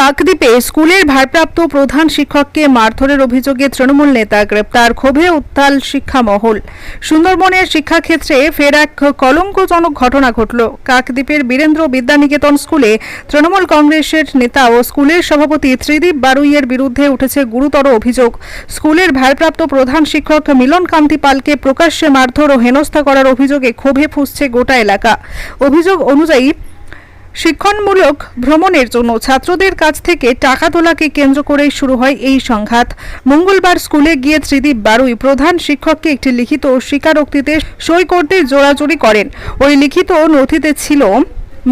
কাকদ্বীপে স্কুলের ভারপ্রাপ্ত প্রধান শিক্ষককে মারধরের অভিযোগে তৃণমূল নেতা গ্রেপ্তার, ক্ষোভে উত্তাল শিক্ষা মহল সুন্দরবনের শিক্ষাক্ষেত্রে ফের এক কলঙ্কজনক ঘটনা ঘটল। কাকদ্বীপের বীরেন্দ্র বিদ্যানিকেতন স্কুলে তৃণমূল কংগ্রেসের নেতা ও স্কুলের সভাপতি ত্রিদীপ বারুইয়ের বিরুদ্ধে উঠেছে গুরুতর অভিযোগ। স্কুলের ভারপ্রাপ্ত প্রধান শিক্ষক মিলন কান্তি পালকে প্রকাশ্যে মারধর ও হেনস্থা করার অভিযোগে ক্ষোভে ফুসছে গোটা এলাকা। অভিযোগ অনুযায়ী শিক্ষণমূলক ভ্রমণের জন্য ছাত্রদের কাছ থেকে টাকা তোলাকে কেন্দ্র করেই শুরু হয় এই সংঘাত। মঙ্গলবার স্কুলে গিয়ে ত্রিদীপ বারুই প্রধান শিক্ষককে একটি লিখিত স্বীকারোক্তিতে সই করতে জোরাজুরি করেন। ওই লিখিত নথিতে ছিল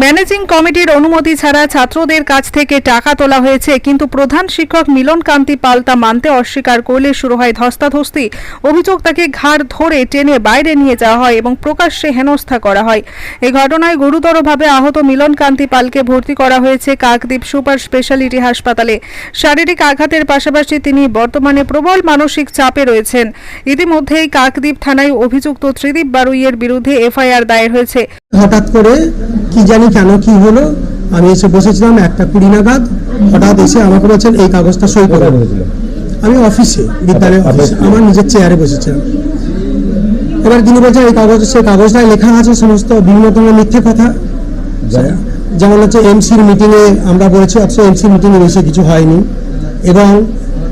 ম্যানেজিং কমিটির অনুমতি ছাড়া ছাত্রদের কাছ থেকে টাকা তোলা হয়েছে, কিন্তু প্রধান শিক্ষক মিলন কান্তি পাল তা মানতে অস্বীকার করলে শুরু হয় ধস্তাধস্তি। অভিযোগ তাকে ঘাড় ধরে টেনে বাইরে নিয়ে যাওয়া হয় এবং প্রকাশ্যে হেনস্থা করা হয়। এই ঘটনায় গুরুতরভাবে আহত মিলন কান্তি পালকে ভর্তি করা হয়েছে কাকদ্বীপ সুপার স্পেশালিটি হাসপাতালে। শারীরিক আঘাতের পাশাপাশি তিনি বর্তমানে প্রবল মানসিক চাপে রয়েছেন। ইতিমধ্যেই কাকদ্বীপ থানায় অভিযুক্ত ত্রিদীপ বারুইয়ের বিরুদ্ধে এফআইআর দায়ের হয়েছে। হঠাৎ করে কি জানি কেন কি হলো? আমি এসে বসেছিলাম একটা কুড়ি নাগাদ। হঠাৎ এসে আমাকে বলছেন এই কাগজটা সই করে। আমি অফিসে বিদ্যালয়ের অফিসে আমার নিজের চেয়ারে বসেছিলাম। এবার তিনি বলছেন এই কাগজ সেই কাগজটায় লেখা আছে সমস্ত বিভিন্ন ধরনের মিথ্যে কথা। যেমন? হচ্ছে এমসির মিটিংয়ে আমরা বলেছি অথচ এমসির মিটিংয়ে বেশি কিছু হয়নি। এবং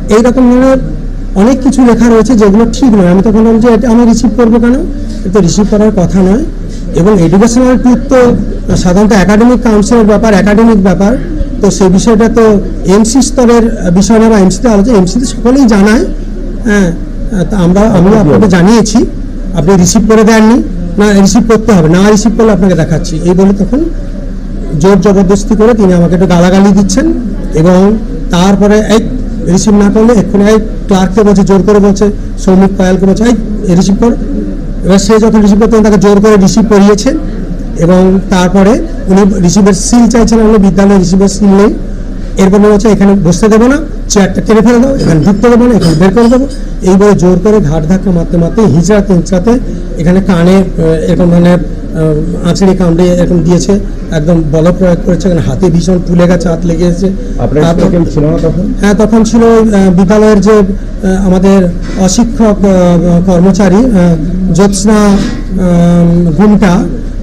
এইরকম ধরনের অনেক কিছু লেখা রয়েছে যেগুলো ঠিক নয়। আমি তখন বললাম যে এটা আমি রিসিভ করব কেন? এটা রিসিভ করার কথা নয়। এবং এডুকেশনাল ট্যুর তো সাধারণত একাডেমিক কাউন্সিলের ব্যাপার একাডেমিক ব্যাপার। তো সেই বিষয়টা তো এমসি স্তরের বিষয় বা এমসিতে আলোচনা এমসিতে সকলেই জানায়। হ্যাঁ তা আমরা আমি আপনাকে জানিয়েছি। আপনি রিসিভ করে দেননি, না রিসিভ করতে হবে, না রিসিভ করলে আপনাকে দেখাচ্ছি। এই বলে তখন জোর জবরদস্তি করে তিনি আমাকে একটু গালাগালি দিচ্ছেন এবং তারপরে এই রিসিভ না করলে এক্ষুনি এই ক্লার্ককে বলছে, জোর করে বলছে সৌমিক পায়ালকে বলছে, এই রিসিভ কর। এবার সে যখন রিসিভ করতেন তাকে জোর করে রিসিভ করিয়েছেন এবং তারপরে উনি রিসিভের সিল চাইছেন আমরা বিদ্যালয়ে রিসিভের সিল নেই। এরপর বলছে এখানে বসতে দেবো না চেয়ারটা টেনে ফেলে দেবো এখানে ঢুকতে দেবো না এখানে বের করে দেবো। এই বলে জোর করে ঘাট ধাক্কা মারতে মারতে হিজড়াতে হিজড়াতে এখানে কানে এরকম ধরনের আহ, আঁচড়ি কামড়ে এরকম দিয়েছে একদম বল প্রয়োগ করেছে এখানে হাতে ভীষণ ফুলে গেছে হাত লেগে গেছে হ্যাঁ তখন ছিল বিদ্যালয়ের যে আমাদের অশিক্ষক কর্মচারী জ্যোৎস্না ঘুমটা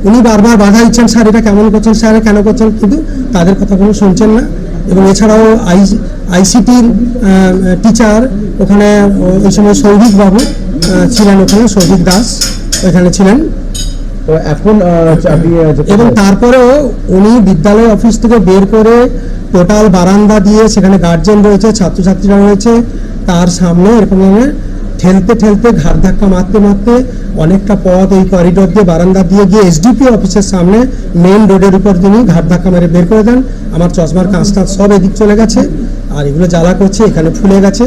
উনি বারবার বাধা দিচ্ছেন স্যার এটা কেমন করছেন? স্যার কেন করছেন? কিন্তু তাদের কথা কোনো শুনছেন না। এবং এছাড়াও আই আইসিটির টিচার ওখানে ওই সময় সৌভিক বাবু ছিলেন ওখানে সৌভিক দাস ওখানে ছিলেন। তো এখন এবং তারপরেও উনি বিদ্যালয় অফিস থেকে বের করে টোটাল বারান্দা দিয়ে সেখানে গার্জেন রয়েছে ছাত্রছাত্রীরা রয়েছে তার সামনে এরকম ধরনের ঠেলতে ঠেলতে ঘাট ধাক্কা মারতে মারতে অনেকটা পথ এই করিডোর দিয়ে বারান্দা দিয়ে গিয়ে এসডিপি অফিসের সামনে মেন রোডের উপর তিনি ঘাট ধাক্কা মেরে বের করে দেন। আমার চশমার কাঁচটা সব এদিক চলে গেছে। আর এগুলো জ্বালা করছে, এখানে ফুলে গেছে।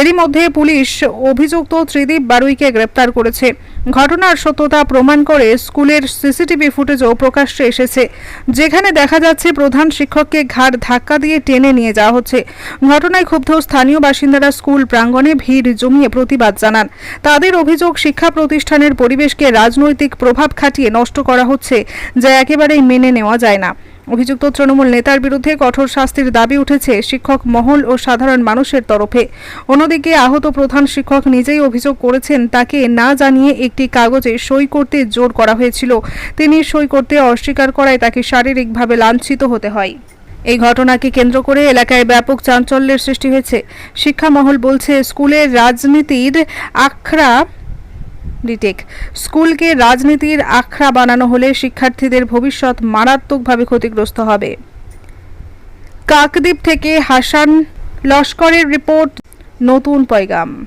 এরই মধ্যে পুলিশ অভিযুক্ত ত্রিদীপ বারুইকে গ্রেপ্তার করেছে। ঘটনার সত্যতা প্রমাণ করে স্কুলের সিসিটিভি ফুটেজও প্রকাশ্যে এসেছে। যেখানে দেখা যাচ্ছে, প্রধান শিক্ষককে ঘাড় ধাক্কা দিয়ে টেনে নিয়ে যাওয়া হচ্ছে। ঘটনায় ক্ষুব্ধ স্থানীয় বাসিন্দারা স্কুল প্রাঙ্গণে ভিড় জমিয়ে প্রতিবাদ জানান। তাদের অভিযোগ, শিক্ষা প্রতিষ্ঠানের পরিবেশকে রাজনৈতিক প্রভাব খাটিয়ে নষ্ট করা হচ্ছে, যা একেবারেই মেনে নেওয়া যায় না। অভিযুক্ত তৃণমূল নেতার বিরুদ্ধে কঠোর শাস্তির দাবি উঠেছে শিক্ষক মহল ও সাধারণ মানুষের তরফে। অন্যদিকে আহত প্রধান শিক্ষক নিজেই অভিযোগ করেছেন, তাকে না জানিয়ে একটি কাগজে সই করতে জোর করা হয়েছিল। তিনি সই করতে অস্বীকার করায় তাকে শারীরিকভাবে লাঞ্ছিত হতে হয়। এই ঘটনাকে কেন্দ্র করে এলাকায় ব্যাপক চাঞ্চল্যের সৃষ্টি হয়েছে। শিক্ষা মহল বলছে, স্কুলের রাজনীতির আখড়া রিটেক। স্কুলকে রাজনীতির আখড়া বানানো হলে শিক্ষার্থীদের ভবিষ্যৎ মারাত্মকভাবে ক্ষতিগ্রস্ত হবে। কাকদ্বীপ থেকে হাসান লস্করের রিপোর্ট, নতুন পয়গাম।